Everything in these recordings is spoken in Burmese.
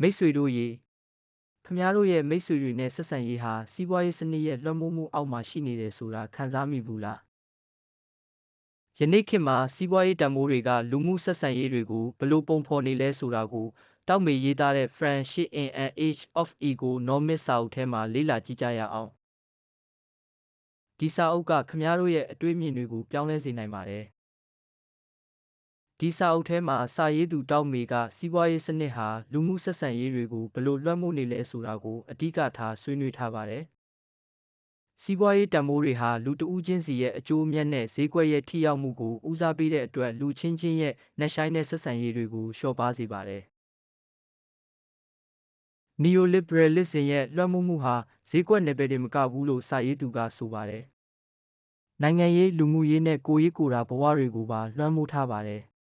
မိတ်ဆွေတို့ရေခမားတို့ရဲ့မိတ်ဆွေတွေနဲ့ဆက်ဆံရေးဟာစီးပွားရေးစနစ်ရဲ့လွှမ်းမိုးမှုအောက်မှာရှိနေတယ်ဆိုတာခံစားမိဘူးလားယနေ့ခေတ်မှာစီးပွားရေးတန်မိုးတွေကလူမှုဆက်ဆံရေးတွေကိုဘယ်လိုပုံဖော်နေလဲဆိုတာကိုတောက်မေရေးသားတဲ့ Friendship in an Age of Ego Nomad စာအုပ်ထဲမှာလေ့လာကြည့်ကြရအောင်ဒီစာအုပ်ကခမားတို့ရဲ့အတွေးအမြင်တွေကိုပြောင်းလဲစေနိုင်ပါတယ် ဒီစာအုပ်ထဲမှာစာရေးသူတောက်မေကစီးပွားရေးစနစ်ဟာလူမှုဆက်ဆံရေးတွေကိုဘယ်လိုလွှမ်းမိုးနေလဲဆိုတာကိုအဓိကထားဆွေးနွေးထားပါတယ်။စီးပွားရေးတန်ဖိုးတွေဟာလူတစ်ဦးချင်းစီရဲ့အကျိုးအမြတ်နဲ့ဈေးကွက်ရဲ့ထိရောက်မှုကိုဦးစားပေးတဲ့အတွက်လူချင်းချင်းရဲ့နှက်ဆိုင်တဲ့ဆက်ဆံရေးတွေကိုလျှော့ပါးစေပါတယ်။ Neoliberalism ရဲ့လွှမ်းမိုးမှုဟာဈေးကွက်နယ်ပယ်တွေမကဘူးလို့စာရေးသူကဆိုပါတယ်။နိုင်ငံရေးလူမှုရေးနဲ့ကိုယ်ရေးကိုယ်တာဘဝတွေကိုပါလွှမ်းမိုးထားပါတယ်။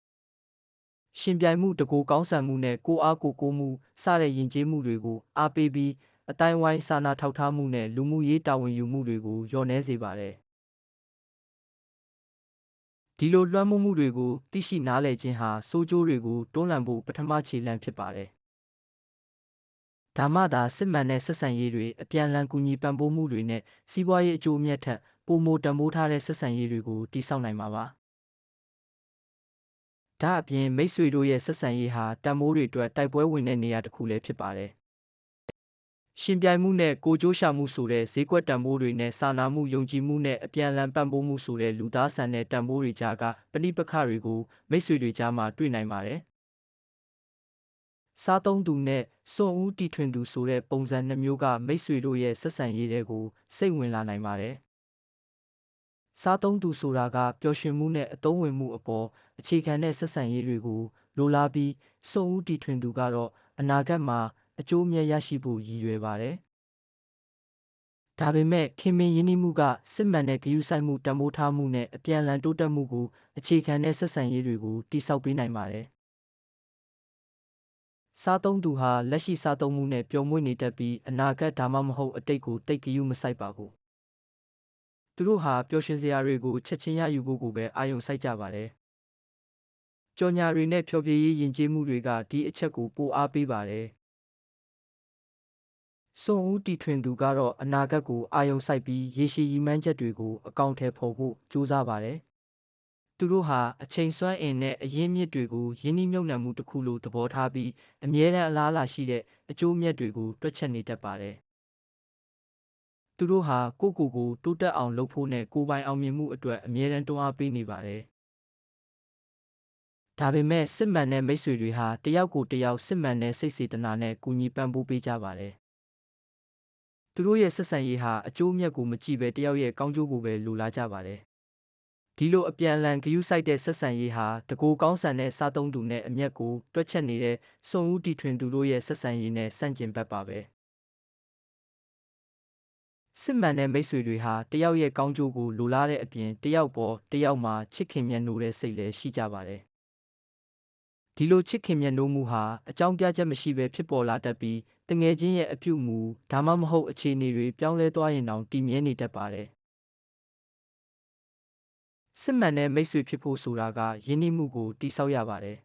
ရှင်ပြိုင်မှုတကိုယ်ကောင်းဆန်မှုနဲ့ကိုယ်အားကိုယ်ကိုးမှုစတဲ့ယဉ်ကျေးမှုတွေကိုအားပေးပြီးအသိုင်းအဝိုင်းစာနာထောက်ထားမှုနဲ့လူမှုရေးတာဝန်ယူမှုတွေကိုလျော့နည်းစေပါတယ်။ဒီလိုလွှမ်းမိုးမှုတွေကိုသိရှိနားလည်ခြင်းဟာဆိုးကျိုးတွေကိုတွန်းလှန်ဖို့ပထမခြေလှမ်းဖြစ်ပါတယ်။ဒါမှသာစစ်မှန်တဲ့ဆက်ဆံရေးတွေအပြန်အလှန်ကူညီပံ့ပိုးမှုတွေနဲ့စီးပွားရေးအကျိုးအမြတ်ထက်ပိုမိုတန်ဖိုးထားတဲ့ဆက်ဆံရေးတွေကိုတည်ဆောက်နိုင်မှာပါ။ ဒါ့အပြင်မိတ်ဆွေတို့ရဲ့ဆက်ဆံရေးဟာတန်ဖိုးတွေအတွက်တိုက်ပွဲဝင်တဲ့နေရာတစ်ခုလည်းဖြစ်ပါတယ်။ရှင်ပြိုင်မှုနဲ့ကိုယ်ကျိုးရှာမှုဆိုတဲ့ဈေးကွက်တန်ဖိုးတွေနဲ့စာနာမှုယုံကြည်မှုနဲ့အပြန်အလှန်ပံ့ပိုးမှုဆိုတဲ့လူသားဆန်တဲ့တန်ဖိုးတွေကြားကပဋိပက္ခတွေကိုမိတ်ဆွေတွေကြားမှာတွေ့နိုင်ပါတယ်။စားသုံးသူနဲ့စွန့်ဦးတီထွင်သူဆိုတဲ့ပုံစံနှစ်မျိုးကမိတ်ဆွေတို့ရဲ့ဆက်ဆံရေးတွေကိုစိတ်ဝင်လာနိုင်ပါတယ်။ စားသုံးသူဆိုတာကပျော်ရွှင်မှုနဲ့အသုံးဝင်မှုအပေါ်အခြေခံတဲ့ဆက်ဆံရေးတွေကိုလိုလားပြီးစွန့်ဦးတီထွင်သူကတော့အနာဂတ်မှာအကျိုးအမြတ်ရရှိဖို့ရည်ရွယ်ပါတယ်။ဒါပေမဲ့ခင်မင်ရင်းနှီးမှုကစစ်မှန်တဲ့ဂရုစိုက်မှုတန်ဖိုးထားမှုနဲ့အပြန်အလှန်တိုးတက်မှုကိုအခြေခံတဲ့ဆက်ဆံရေးတွေကိုတည်ဆောက်ပေးနိုင်ပါတယ်။စားသုံးသူဟာလက်ရှိစားသုံးမှုနဲ့ပျော်မွေ့နေတတ်ပြီးအနာဂတ်ဒါမှမဟုတ်အတိတ်ကိုတိတ်ဂရုမစိုက်ပါဘူး သူတို့ဟာပျော်ရွှင်စရာတွေကိုချက်ချင်းရယူဖို့ကိုပဲအာရုံစိုက်ကြပါတယ်။ကြော်ညာတွေနဲ့ဖျော်ဖြေရေးယဉ်ကျေးမှုတွေကဒီအချက်ကိုပိုအားပေးပါတယ်။စွန့်ဦးတီထွင်သူကတော့အနာဂတ်ကိုအာရုံစိုက်ပြီးရေရှည်ရည်မှန်းချက်တွေကိုအကောင့်ထဲဖော်ဖို့ကြိုးစားပါတယ်။သူတို့ဟာအချိန်စွမ်းအင်နဲ့အရင်းမြစ်တွေကိုရင်းနှီးမြှုပ်နှံမှုတစ်ခုလိုသဘောထားပြီးအမြဲတမ်းအလားအလာရှိတဲ့အကျိုးအမြတ်တွေကိုတွက်ချက်နေတတ်ပါတယ် သူတို့ဟာကိုယ့်ကိုယ်ကိုတိုးတက်အောင်လုပ်ဖို့နဲ့ကိုယ်ပိုင်အောင်မြင်မှုအတွက်အမြဲတမ်းတွန်းအားပေးနေပါတယ်။ဒါပေမဲ့စစ်မှန်တဲ့မိတ်ဆွေတွေဟာတယောက်ကိုတယောက်စစ်မှန်တဲ့စိတ်စေတနာနဲ့ကူညီပံ့ပိုးပေးကြပါတယ်။သူတို့ရဲ့ဆက်ဆံရေးဟာအကျိုးအမြတ်ကိုမကြည့်ဘဲတယောက်ရဲ့ကောင်းကျိုးကိုပဲလိုလားကြပါတယ်။ဒီလိုအပြန်အလှန်ဂရုစိုက်တဲ့ဆက်ဆံရေးဟာတကိုယ်ကောင်းဆန်တဲ့စားသုံးသူနဲ့အမျက်ကိုတွက်ချက်နေတဲ့စွန့်ဦးတီထွင်သူတို့ရဲ့ဆက်ဆံရေးနဲ့ဆန့်ကျင်ဘက်ပါပဲ။ စစ်မှန်တဲ့မိတ်ဆွေတွေဟာတယောက်ရဲ့ကောင်းကျိုးကိုလိုလားတဲ့အပြင်တယောက်ပေါ်တယောက်မှာချစ်ခင်မြတ်နိုးတဲ့စိတ်လည်းရှိကြပါတယ်။ဒီလိုချစ်ခင်မြတ်နိုးမှုဟာအကြောင်းပြချက်မရှိဘဲဖြစ်ပေါ်လာတတ်ပြီးတငယ်ချင်းရဲ့အပြုအမူဒါမှမဟုတ်အခြေအနေတွေပြောင်းလဲသွားရင်တောင်တည်မြဲနေတတ်ပါတယ်။စစ်မှန်တဲ့မိတ်ဆွေဖြစ်ဖို့ဆိုတာကယဉ်နှီးမှုကိုတည်ဆောက်ရပါတယ်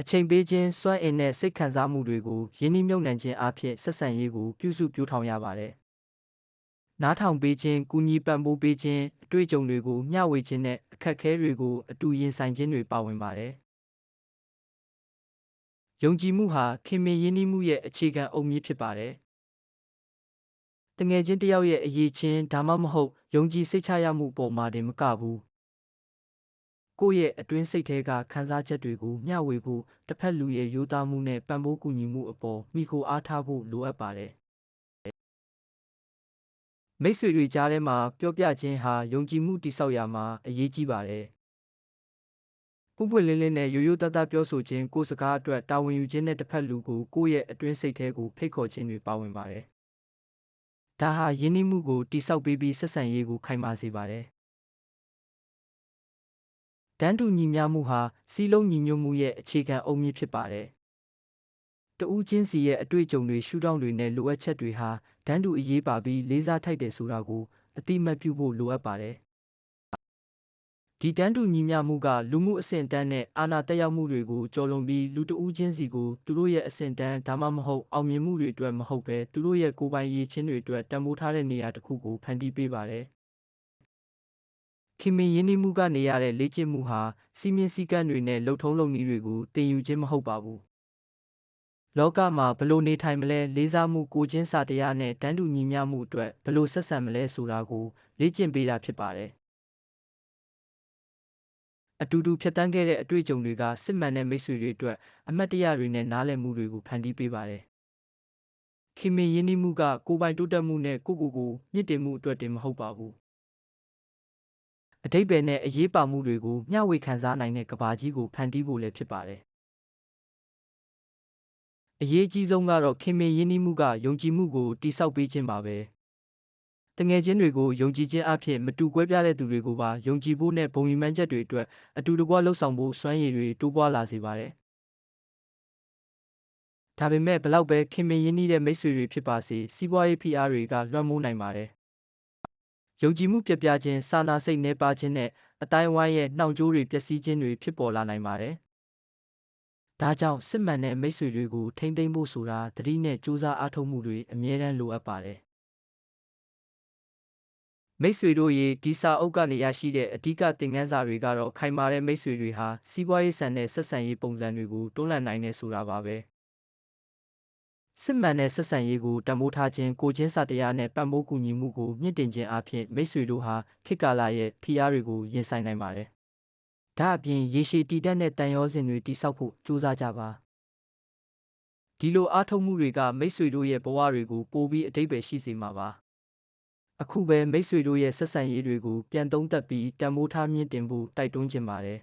အချိန်ပေးခြင်းစွမ်းအင်နဲ့စိတ်ခံစားမှုတွေကိုရင်းနှီးမြှုပ်နှံခြင်းအဖြစ်ဆက်ဆံရေးကိုပြုစုပြောင်းထောင်ရပါတယ် နားထောင်ပေးခြင်းကူညီပံ့ပိုးပေးခြင်းအတွေ့အကြုံတွေကိုမျှဝေခြင်းနဲ့အခက်အခဲတွေကိုအတူရင်ဆိုင်ခြင်းတွေပါဝင်ပါတယ်။ယုံကြည်မှုဟာခင်မင်ရင်းနှီးမှုရဲ့အခြေခံအုတ်မြစ်ဖြစ်ပါတယ်။တငယ်ချင်းတစ်ယောက်ရဲ့အရေးချင်းဒါမှမဟုတ်ယုံကြည်စိတ်ချရမှုပေါ်မှာတင်မကဘူး။ကိုယ့်ရဲ့အတွင်းစိတ်ထဲကခံစားချက်တွေကိုမျှဝေဖို့တစ်ဖက်လူရဲ့ရိုးသားမှုနဲ့ပံ့ပိုးကူညီမှုအပေါ်မိခိုအားထားဖို့လိုအပ်ပါတယ်။ မိတ်ဆွေတွေကြားထဲမှာပြောပြခြင်းဟာယုံကြည်မှုတည်ဆောက်ရာမှာအရေးကြီးပါတယ်။ပွပွလင်းလင်းနဲ့ရိုးရိုးသားသားပြောဆိုခြင်းကိုယ်စကားအတွက်တာဝန်ယူခြင်းနဲ့တစ်ဖက်လူကိုကိုယ့်ရဲ့အတွင်းစိတ်ထဲကိုဖိတ်ခေါ်ခြင်းတွေပါဝင်ပါတယ်။ဒါဟာယဉ်နှီးမှုကိုတည်ဆောက်ပေးပြီးဆက်ဆံရေးကိုခိုင်မာစေပါတယ်။တန်းတူညီမျှမှုဟာစီးလုံးညီညွတ်မှုရဲ့အခြေခံအုတ်မြစ်ဖြစ်ပါတယ်။ တဦးချင်းစီရဲ့အတွေ့အကြုံတွေရှုထောင့်တွေနဲ့လိုအပ်ချက်တွေဟာတန်းတူအရေးပါပြီးလေးစားထိုက်တယ်ဆိုတာကိုအတိမတ်ပြုဖို့လိုအပ်ပါတယ်ဒီတန်းတူညီမျှမှုကလူမှုအဆင့်အတန်းနဲ့အာဏာတက်ရောက်မှုတွေကိုကျော်လွန်ပြီးလူတစ်ဦးချင်းစီကိုသူတို့ရဲ့အဆင့်အတန်းဒါမှမဟုတ်အောင်မြင်မှုတွေအတွက်မဟုတ်ဘဲသူတို့ရဲ့ကိုယ်ပိုင်ရည်ချင်းတွေအတွက်တန်ဖိုးထားတဲ့နေရာတစ်ခုကိုဖန်တီးပေးပါတယ်ခင်မင်ရင်းနှီးမှုကနေရတဲ့လေ့ကျင့်မှုဟာစီမင်းစည်းကမ်းတွေနဲ့လှုပ်ထုံးလုပ်နည်းတွေကိုသင်ယူခြင်းမဟုတ်ပါဘူး လောကမှာဘလို့နေထိုင်မလဲလေးစားမှုကိုချင်းစာတရားနဲ့တန်းတူညီမျှမှုအတွက်ဘလို့ဆက်ဆံမလဲဆိုတာကိုလေ့ကျင့်ပေးတာဖြစ်ပါတယ်အတူတူဖြတ်တန်းခဲ့တဲ့အတွေ့အကြုံတွေကစစ်မှန်တဲ့မိတ်ဆွေတွေအတွက်အမတ်တရတွေနဲ့နားလည်မှုတွေကိုဖန်တီးပေးပါတယ်ခင်မင်ရင်းနှီးမှုကကိုယ်ပိုင်တိုးတက်မှုနဲ့ကိုယ့်ကိုယ်ကိုမြင့်တင်မှုအတွက်တင်မဟုတ်ပါဘူးအတိတ်ပဲနဲ့အရေးပါမှုတွေကိုမျှဝေခံစားနိုင်တဲ့ကဘာကြီးကိုဖန်တီးဖို့လည်းဖြစ်ပါတယ် အရေးအကြီးဆုံးကတော့ခင်မင်ရင်းနှီးမှုကယုံကြည်မှုကိုတိဆောက်ပေးခြင်းပါပဲတငယ်ချင်းတွေကိုယုံကြည်ခြင်းအဖြစ်မတူကွဲပြားတဲ့သူတွေကိုပါယုံကြည်ဖို့နဲ့ဘုံရည်မှန်းချက်တွေအတွက်အတူတကွလှုပ်ဆောင်ဖို့စွမ်းရည်တွေတိုးပွားလာစေပါတယ်ဒါပေမဲ့ဘလောက်ပဲခင်မင်ရင်းနှီးတဲ့မိတ်ဆွေတွေဖြစ်ပါစေစီးပွားရေးဖိအားတွေကလွှမ်းမိုးနိုင်ပါတယ်ယုံကြည်မှုပြပြခြင်းစာနာစိတ်နှဲပါခြင်းနဲ့အတိုင်းအဝိုင်းရဲ့နှောင့်ကြိုးတွေပျက်စီးခြင်းတွေဖြစ်ပေါ်လာနိုင်ပါတယ် ဒါကြောင့်စစ်မှန်တဲ့မိတ်ဆွေတွေကို ထိမ့်သိမ်းဖို့ဆိုတာ သတိနဲ့ကြိုးစားအားထုတ်မှုတွေ အမြဲတမ်းလိုအပ်ပါတယ် မိတ်ဆွေတို့ရေ ဒီစာအုပ်ကနေရရှိတဲ့ အဓိကသင်ခန်းစာတွေကတော့ ခိုင်မာတဲ့မိတ်ဆွေတွေဟာ စီးပွားရေးဆန်တဲ့ဆက်ဆံရေးပုံစံတွေကို တွန်းလှန်နိုင်တယ်ဆိုတာပါပဲ စစ်မှန်တဲ့ဆက်ဆံရေးကိုတံမိုးထားခြင်း ကိုချင်းစာတရားနဲ့ ပံ့ပိုးကူညီမှုကို မြင့်တင်ခြင်းအပြင်မိတ်ဆွေတို့ဟာ ခေတ်ကာလရဲ့ ဖိအားတွေကို ရင်ဆိုင်နိုင်ပါတယ် ဒါအပြင်ရေရှည်တည်တတ်တဲ့တန်ရောစင်တွေတိစောက်ဖို့ကြိုးစားကြပါဒီလိုအားထုတ်မှုတွေကမိတ်ဆွေတို့ရဲ့ဘဝတွေကိုပိုပြီးအတိတ်ပဲရှိစေမှာပါအခုပဲမိတ်ဆွေတို့ရဲ့ဆက်ဆံရေးတွေကိုပြန်သုံးသပ်ပြီးတန်မိုးထားမြင့်တင်ဖို့တိုက်တွန်းခြင်းပါတယ်